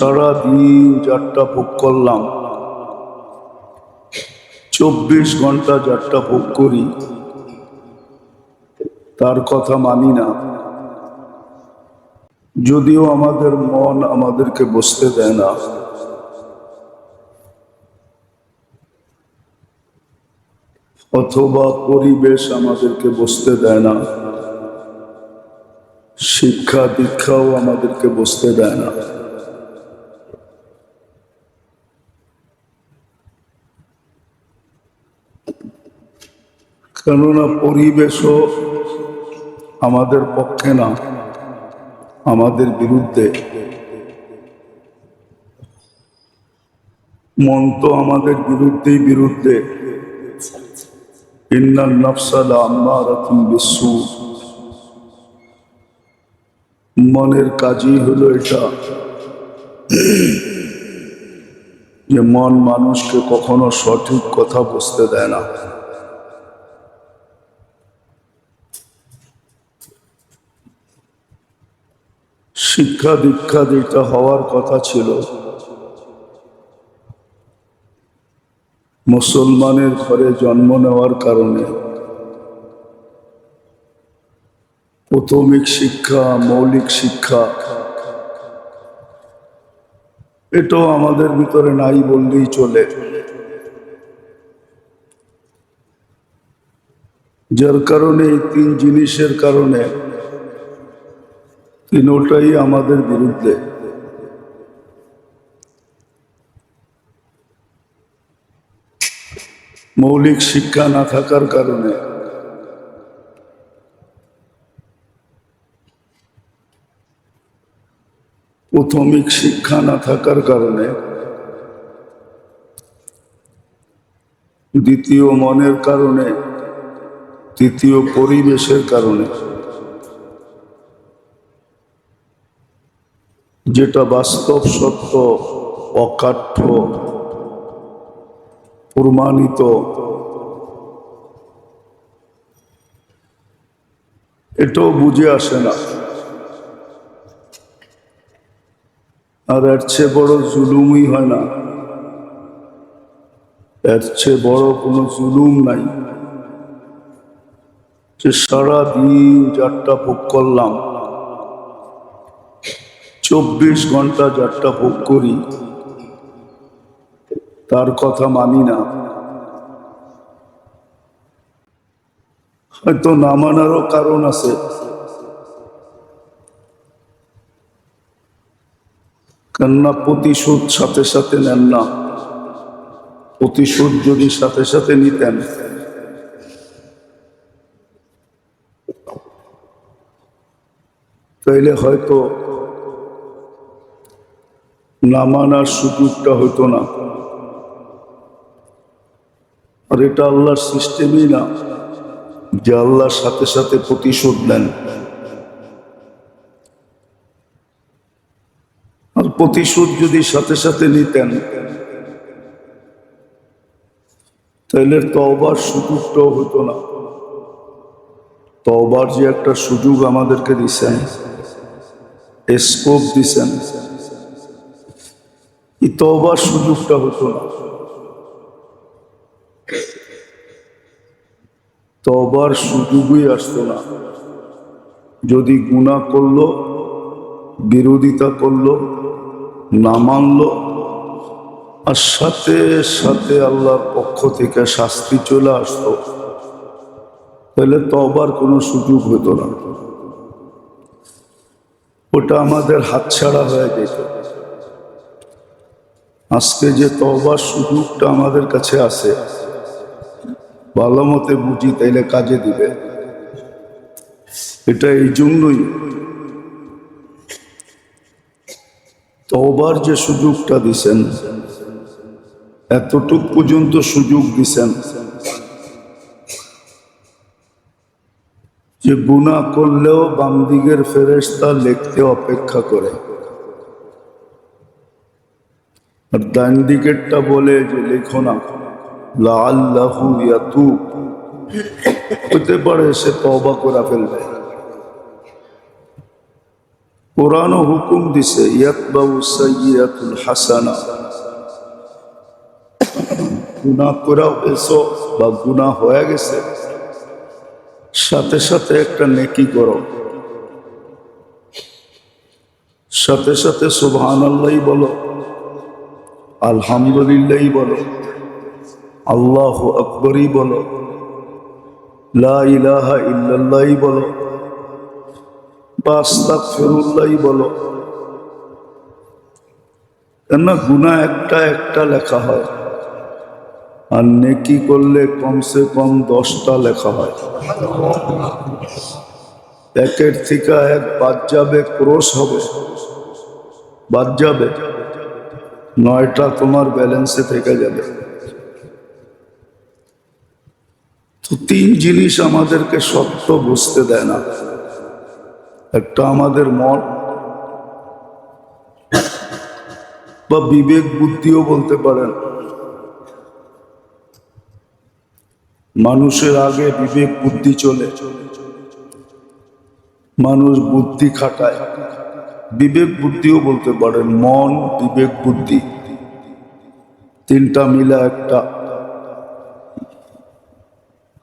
সারাদিন যাত্রা ভোগ করলাম। চব্বিশ ঘণ্টা যাত্রা ভোগ করি। তার কথা মানি না। যদিও আমাদের মন আমাদেরকে বসতে দেয় না। অথবা পরিবেশ আমাদেরকে বসতে দেয় না। শিক্ষা দীক্ষাও আমাদেরকে বসতে দেয় না। কেননা পরিবেশও আমাদের পক্ষে না, আমাদের বিরুদ্ধে। মন তো আমাদের বিরুদ্ধেই বিরুদ্ধে। ইন্নাল নফসাল আম্মারাতুম বিসু মনের কাজই হলো এটা, যে মন মানুষকে কখনো সঠিক কথা বুঝতে দেয় না। শিক্ষা দীক্ষা যেটা হওয়ার কথা ছিল। মুসলমানের ঘরে জন্ম নেওয়ার কারণে প্রাথমিক শিক্ষা, মৌলিক শিক্ষা, এটাও আমাদের ভিতরে নাই বললেই চলে। যার কারণে এই তিন জিনিসের কারণে তিনোটাই আমাদের বিরুদ্ধে। মৌলিক শিক্ষা না থাকার কারণে। প্রাথমিক শিক্ষা না থাকার কারণে দ্বিতীয় মনের কারণে, তৃতীয় পরিবেশের কারণে। যেটা বাস্তব, সত্য, অকাঠ্য, প্রমাণিত। এটাও বুঝে আসে না। আর এর চেয়ে বড় জুলুমই হয় না। এর চেয়ে বড় কোনো জুলুম নাই। যে সারা দিন যাত্রা ভোগ করলাম চব্বিশ ঘণ্টা যাত্রা ভোগ করি। তার কথা মানি না। হয়তো না মানারও কারণ আছে। কেননা প্রতিশোধ সাথে সাথে নেন না। প্রতিশোধ যদি সাথে সাথে নিতেন। তাইলে হয়তো না মানার সুযোগটা হতো না। আর এটা আল্লাহর সিস্টেমই না যে আল্লাহর সাথে সাথে প্রতিশোধ দেন আর প্রতিশোধ যদি সাথে সাথে নিতেন, তাহলে তবার সুযোগটাও হতো না। তবার যে একটা সুযোগ আমাদেরকে দিছেন, স্কোপ দিছেন। এই তবার সুযোগটা হতো না। তবার সুযোগই আসতো না। যদি গুণা করল, বিরোধিতা করল, না মানলো, আর সাথে সাথে আল্লাহর পক্ষ থেকে শাস্তি চলে আসতো, তাহলে তবার কোনো সুযোগ হতো না। ওটা আমাদের হাতছাড়া হয়ে যেত। আজকে যে তবার সুযোগটা আমাদের কাছে আছে, ভালো মতে বুঝি, তাইলে কাজে দিবে। এটা এই জন্যই তবার যে সুযোগটা দিছেন, এতটুক পর্যন্ত সুযোগ দিছেন যে গুণা করলেও বামদিগের ফেরেস্তা লিখতে অপেক্ষা করে। আর ডান দিকেরটা বলে যে লেখো না লাল্লাহু ইয়াতুব। হতে পারে সে তবা করে ফেলবে। কোরআনও হুকুম দিছে, ইয়াতবাউ সাইয়াতুল হাসানা। গুনাহ করাও এসো বা গুনাহ হয়ে গেছে। সাথে সাথে একটা নেকি করো। সাথে সাথে সুবহান বলো। আলহামদুলিল্লাহ বলো, আল্লাহ আকবরই বলো, লা ইলাহা ইল্লাল্লাহ বলো, বা বলো। কেননা গুণা একটা একটা লেখা হয়, আর নেকি করলে কমসে কম দশটা লেখা হয়। একের থেকে এক বাদ যাবে, ক্রোশ হবে, বাদ যাবে। নয়টা তোমার ব্যালেন্সে থেকে যাবে। তো তিন জিনিস আমাদেরকে সত্য বুঝতে দেয় না। একটা আমাদের মন, বা বিবেক বুদ্ধিও বলতে পারেন। মানুষের আগে বিবেক বুদ্ধি চলে। মানুষ বুদ্ধি খাটায়। বিবেক বুদ্ধিও বলতে পারেন মন, বিবেক, বুদ্ধি। তিনটা মিলা একটা।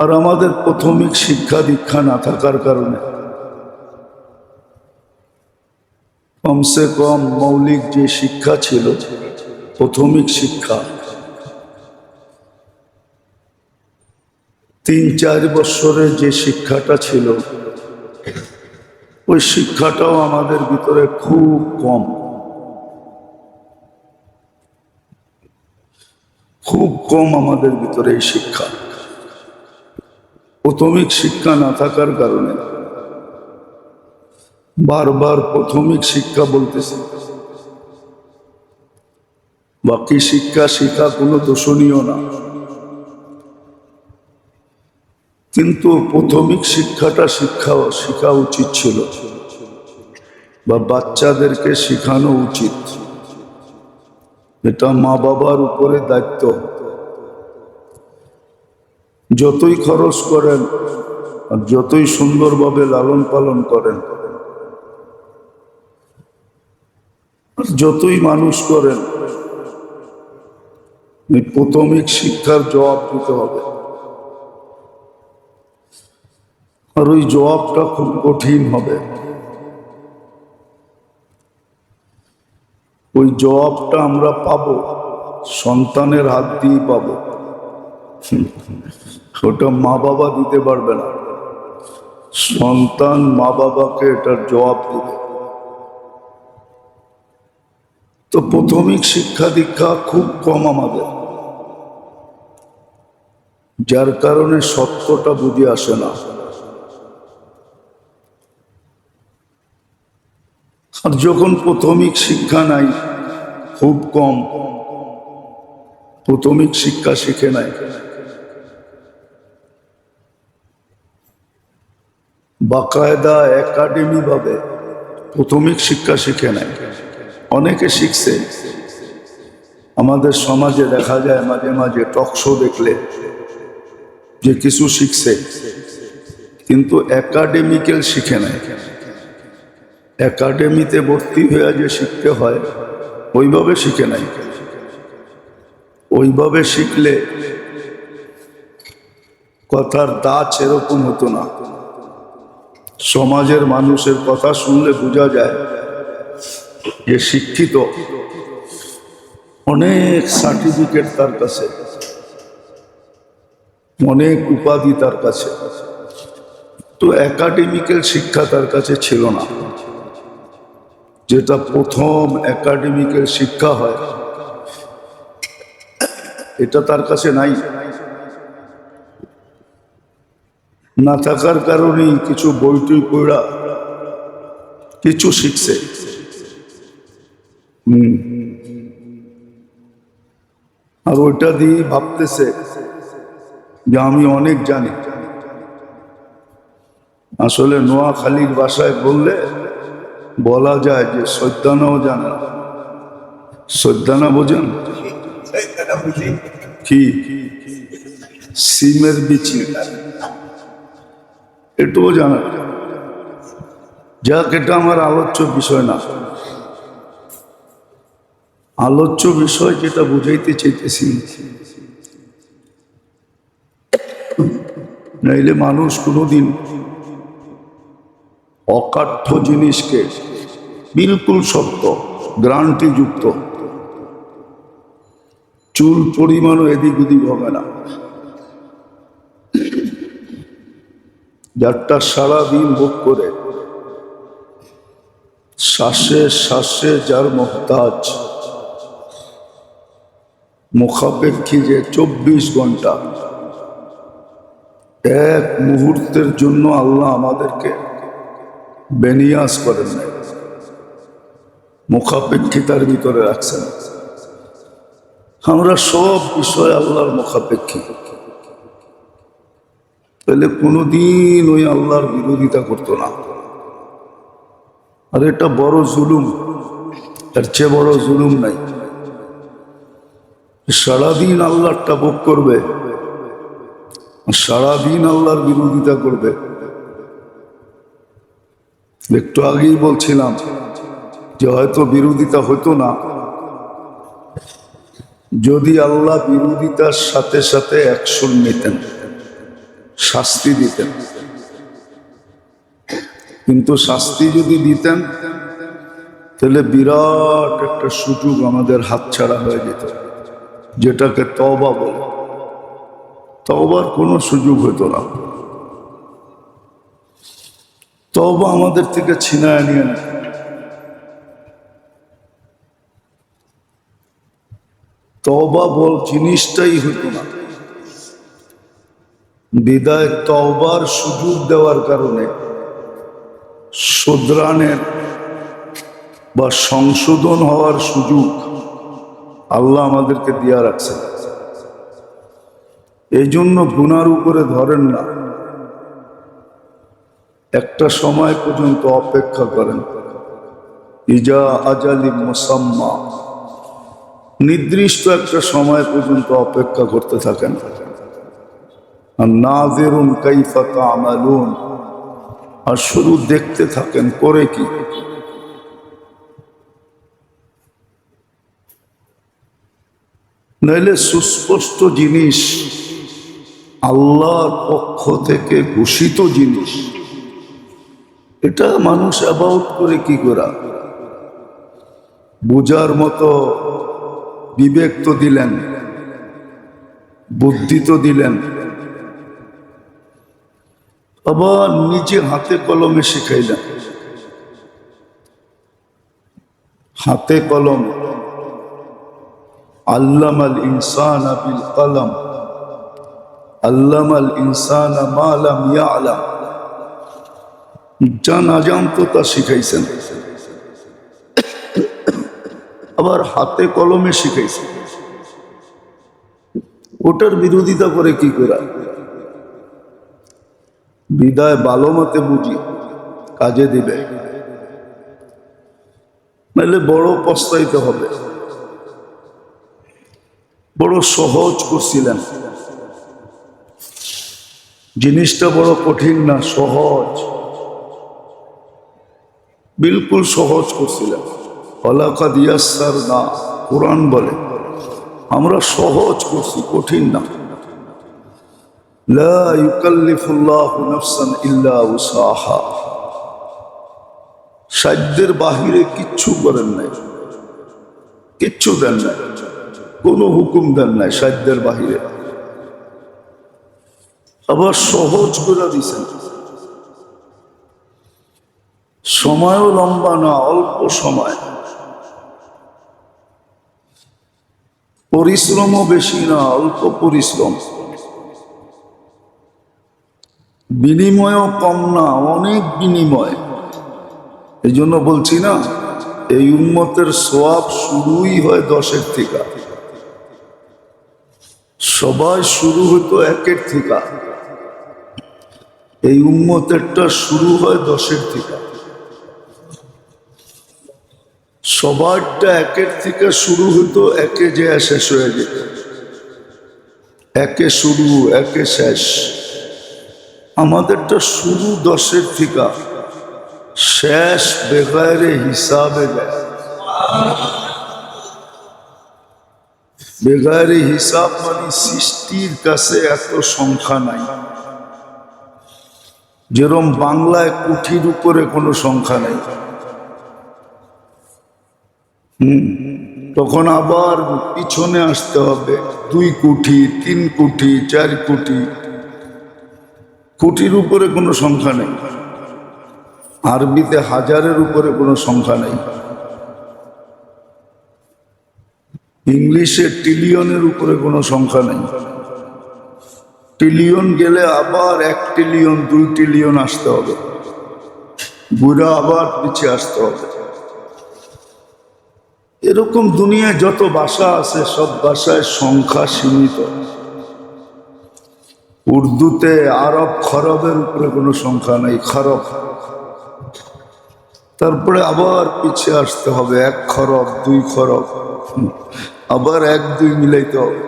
আর আমাদের প্রাথমিক শিক্ষা দীক্ষা না থাকার কারণে কমসে কম মৌলিক যে শিক্ষা ছিল, প্রাথমিক শিক্ষা, তিন চার বছরের যে শিক্ষাটা ছিল ওই শিক্ষাটাও আমাদের ভিতরে খুব কম। খুব কম আমাদের ভিতরে এই শিক্ষা। প্রাথমিক শিক্ষা না থাকার কারণে বারবার প্রাথমিক শিক্ষা বলতেছি। বাকি শিক্ষা শিক্ষা কোনো দোষণীয় না। কিন্তু প্রাথমিক শিক্ষাটা শিক্ষা, শেখা উচিত ছিল। বা বাচ্চাদেরকে শেখানো উচিত। এটা মা বাবার উপরে দায়িত্ব। যতই খরচ করেন আর যতই সুন্দরভাবে লালন পালন করেন যতই মানুষ করেন প্রাথমিক শিক্ষার জবাব দিতে হবে। আর ওই জবাবটা খুব কঠিন হবে। ওই জবাবটা আমরা পাব, সন্তানের হাত দিয়ে পাবো। ওটা মা বাবা দিতে পারবে না। সন্তান মা বাবাকে এটার জবাব দেবে। তো প্রাথমিক শিক্ষা দীক্ষা খুব কম আমাদের। যার কারণে সত্যটা বুঝে আসে না। আর যখন প্রাথমিক শিক্ষা নাই, খুব কম। প্রাথমিক শিক্ষা শিখে নাই। বাকায়দা একাডেমি ভাবে প্রাথমিক শিক্ষা শিখে নাই। অনেকে শিখছে। আমাদের সমাজে দেখা যায় মাঝে মাঝে টক শো দেখলে যে কিছু শিখছে, কিন্তু একাডেমিক্যাল শিখে নাই। একাডেমিতে ভর্তি হয়ে যে শিখতে হয়, ওইভাবে শিখে নাই। ওইভাবে শিখলে কথার দাঁত এরকম হতো না। সমাজের মানুষের কথা শুনলে বোঝা যায় যে শিক্ষিত অনেক সার্টিফিকেট তার কাছে, অনেক উপাধি তার কাছে। তো একাডেমিক্যাল শিক্ষা তার কাছে ছিল না। যেটা প্রথম একাডেমিকের শিক্ষা হয়। এটা তার কাছে নাই। না থাকার কারণেই কিছু বইটই পড়া, কিছু শিখছে। আর ওইটা দিয়ে ভাবতেছে যে আমি অনেক জানি। আসলে নোয়াখালীর বাসায় বললে বলা যায় যে সৈদ্যানাও জানে না। বোঝেন? কি? সিমের বিচি। এটুও জানা। যাক, এটা আমার আলোচ্য বিষয় না। আলোচ্য বিষয় যেটা বুঝাইতে চাইতেছি। নাইলে মানুষ কোনোদিন অকাঠ্য জিনিসকে বিলকুল সত্য গ্রান্টিযুক্ত চুল পরিমাণও এদিক ওদিক হবে না। যারটা সারাদিন ভোগ করে, শ্বাসে শ্বাসে যার মহতাজ। মুখাপেক্ষী যে চব্বিশ ঘণ্টা। এক মুহূর্তের জন্য আল্লাহ আমাদেরকে বেনিয়াস করেন মুখাপেক্ষিতার ভিতরে রাখছেন। আমরা সব বিষয় আল্লাহর মুখাপেক্ষী। তাহলে কোনোদিন ওই আল্লাহর বিরোধিতা করতো না। আর এটা বড় জুলুম। এর চেয়ে বড় জুলুম নাই। সারাদিন আল্লাহটা ভোগ করবে। সারাদিন আল্লাহর বিরোধিতা করবে। একটু আগেই বলছিলাম যে হয়তো বিরোধিতা হতো না। যদি আল্লাহ বিরোধিতার সাথে সাথে অ্যাকশন নিতেন, শাস্তি দিতেন। কিন্তু শাস্তি যদি দিতেন, তাহলে বিরাট একটা সুযোগ আমাদের হাতছাড়া হয়ে যেত, যেটাকে তবা বলে। তবার কোনো সুযোগ হতো না। তবা আমাদের থেকে ছিনায় নিয়ে নেয়। তবা বল জিনিসটাই হতো না। বিদায় তওবার সুযোগ দেওয়ার কারণে শুদ্রানের বা সংশোধন হওয়ার সুযোগ আল্লাহ আমাদেরকে দিয়া রাখছে এই জন্য গুনার উপরে ধরেন না। একটা সময় পর্যন্ত অপেক্ষা করেন। ইজা আজালি মোসাম্মা। নির্দিষ্ট একটা সময় পর্যন্ত অপেক্ষা করতে থাকেন। আর আমালুন আর শুধু দেখতে থাকেন করে কি? নইলে সুস্পষ্ট জিনিস আল্লাহর পক্ষ থেকে ঘোষিত জিনিস। এটা মানুষ অ্যাবাউট করে কি করা? বোঝার মতো বিবেক তো দিলেন, বুদ্ধি তো দিলেন। আবার নিজে হাতে কলমে শিখাইলেন। হাতে কলম। আল্লাম আল ইনসান বিল কলম। আল্লাম আল ইনসান মালাম ইয়ালাম। যা না জানতো তা শিখাইছেন। আবার হাতে কলমে শিখাইছেন। ওটার বিরোধিতা করে কি করা? বিদায় ভালো মতে বুঝি, কাজে দিবে। নাহলে বড় পস্তাইতে হবে। বড় সহজ করছিলেন। জিনিসটা বড় কঠিন না, সহজ। বিলকুল সহজ করছিলাম। হলাকা দিয়াসার না কোরআন বলে, আমরা সহজ করছি, কঠিন না। সাধ্যের বাহিরে কিচ্ছু করেন নাই। কিচ্ছু দেন নাই। কোন হুকুম দেন নাই সাধ্যের বাহিরে। আবার সহজ করে দিয়েছেন সময়ও লম্বা না, অল্প সময়। পরিশ্রমও বেশি না, অল্প পরিশ্রম। বিনিময়ও কম না, অনেক বিনিময়। এই জন্য বলছি না, এই উন্মতের সোয়াব শুরুই হয় দশের থেকে। সবাই শুরু হতো একের থেকে। এই উন্মতেরটা শুরু হয় দশের থেকে। সবারটা একের থেকে শুরু হতো একে যে শেষ হয়ে যেত। একে শুরু, একে শেষ। আমাদেরটা শুরু দশের থেকে, শেষ বেগারে হিসাবে দেয় বেগারে হিসাব মানে সৃষ্টির কাছে এত সংখ্যা নাই। যেরম বাংলায় কুঠির উপরে কোনো সংখ্যা নেই। তখন আবার পিছনে আসতে হবে। দুই কুঠি, তিন কুঠি, চার কুঠি। কুঠির উপরে কোনো সংখ্যা নেই। আরবিতে হাজারের উপরে কোনো সংখ্যা নেই। ইংলিশে ট্রিলিয়নের উপরে কোনো সংখ্যা নেই। ট্রিলিয়ন গেলে আবার এক ট্রিলিয়ন দুই ট্রিলিয়ন আসতে হবে। বুড়া আবার পিছিয়ে আসতে হবে। এরকম দুনিয়ায় যত ভাষা আছে, সব ভাষায় সংখ্যা সীমিত। উর্দুতে, আরব, খরবের উপরে কোনো সংখ্যা নেই, খরব। তারপরে আবার পিছিয়ে আসতে হবে, এক খরব, দুই খরব। আবার এক, দুই মিলাইতে হবে।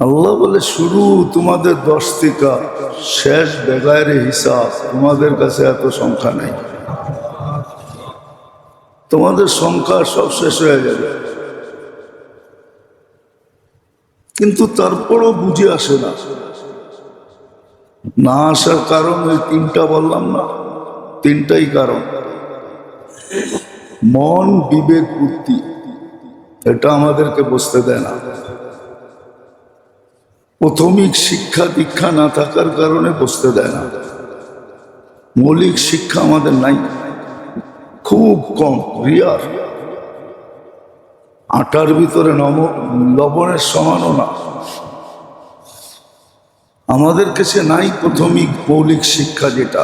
আল্লাহ বলে, শুরু তোমাদের দশ টিকা শেষ বেগায়ের হিসাব, তোমাদের কাছে এত সংখ্যা নেই। তোমাদের সংখ্যা সব শেষ হয়ে যাবে। কিন্তু তারপরও বুঝে আসে না। না আসার কারণ ওই তিনটা বললাম না, তিনটাই কারণ। মন বিবেক বুদ্ধি, এটা আমাদেরকে বসতে দেয় না। প্রাথমিক শিক্ষা দীক্ষা না থাকার কারণে বসতে দেয় না। মৌলিক শিক্ষা আমাদের নাই। খুব কম রিয়ার আটার ভিতরে নম, লবণের সমানও না। আমাদের কাছে নাই প্রাথমিক মৌলিক শিক্ষা যেটা।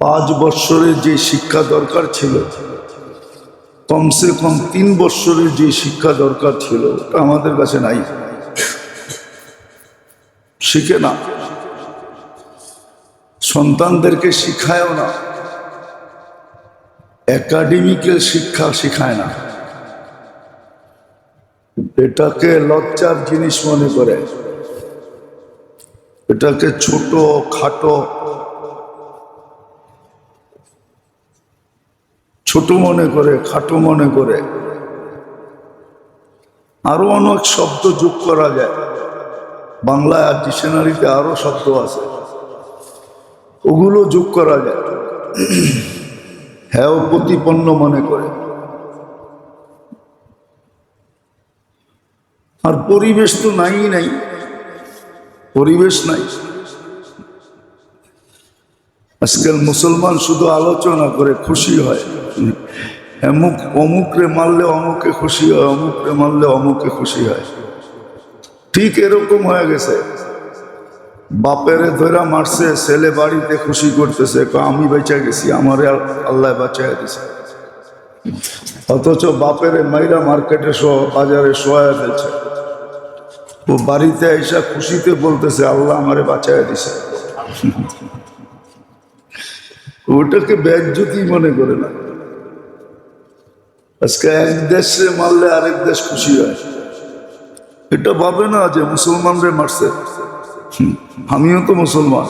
পাঁচ বৎসরের যে শিক্ষা দরকার ছিল, কমসে কম তিন বৎসরের যে শিক্ষা দরকার ছিল, ওটা আমাদের কাছে নাই। শিখে না। সন্তানদেরকে শিখায়ও না। একাডেমিক্যাল শিক্ষা শেখায় না। এটাকে লজ্জার জিনিস মনে করে। এটাকে ছোট, খাটো, ছোট মনে করে, খাটো মনে করে। আরও অনেক শব্দ যোগ করা যায়। বাংলায় আর ডিকশনারিতে আরও শব্দ আছে। ওগুলো যোগ করা যায়। হ্যাঁ প্রতিপন্ন মনে করে। আর পরিবেশ তো নাই নাই। পরিবেশ নাই। আজকাল মুসলমান শুধু আলোচনা করে খুশি হয়। অমুক অমুকরে মারলে অমুকে খুশি হয়, অমুকরে মারলে অমুকে খুশি হয়। ঠিক এরকম হয়ে গেছে। বাপেরে ধরা মারছে, ছেলে বাড়িতে খুশি করতেছে আমি বেঁচে গেছি, আমারে আল- আল্লাহ বাঁচাই দিছে। অথচ বাপেরে মাইরা মার্কেটে শো বাজারে শোয়া ফেলছে। ও বাড়িতে এসা খুশিতে বলতেছে, আল্লাহ আমারে বাঁচাই দিছে। ওটাকে ব্যাজ্যতি মনে করে না। আজকে এক দেশে মারলে আরেক দেশ খুশি হয়। এটা ভাবে না যে মুসলমানরে মারছে। আমিও তো মুসলমান।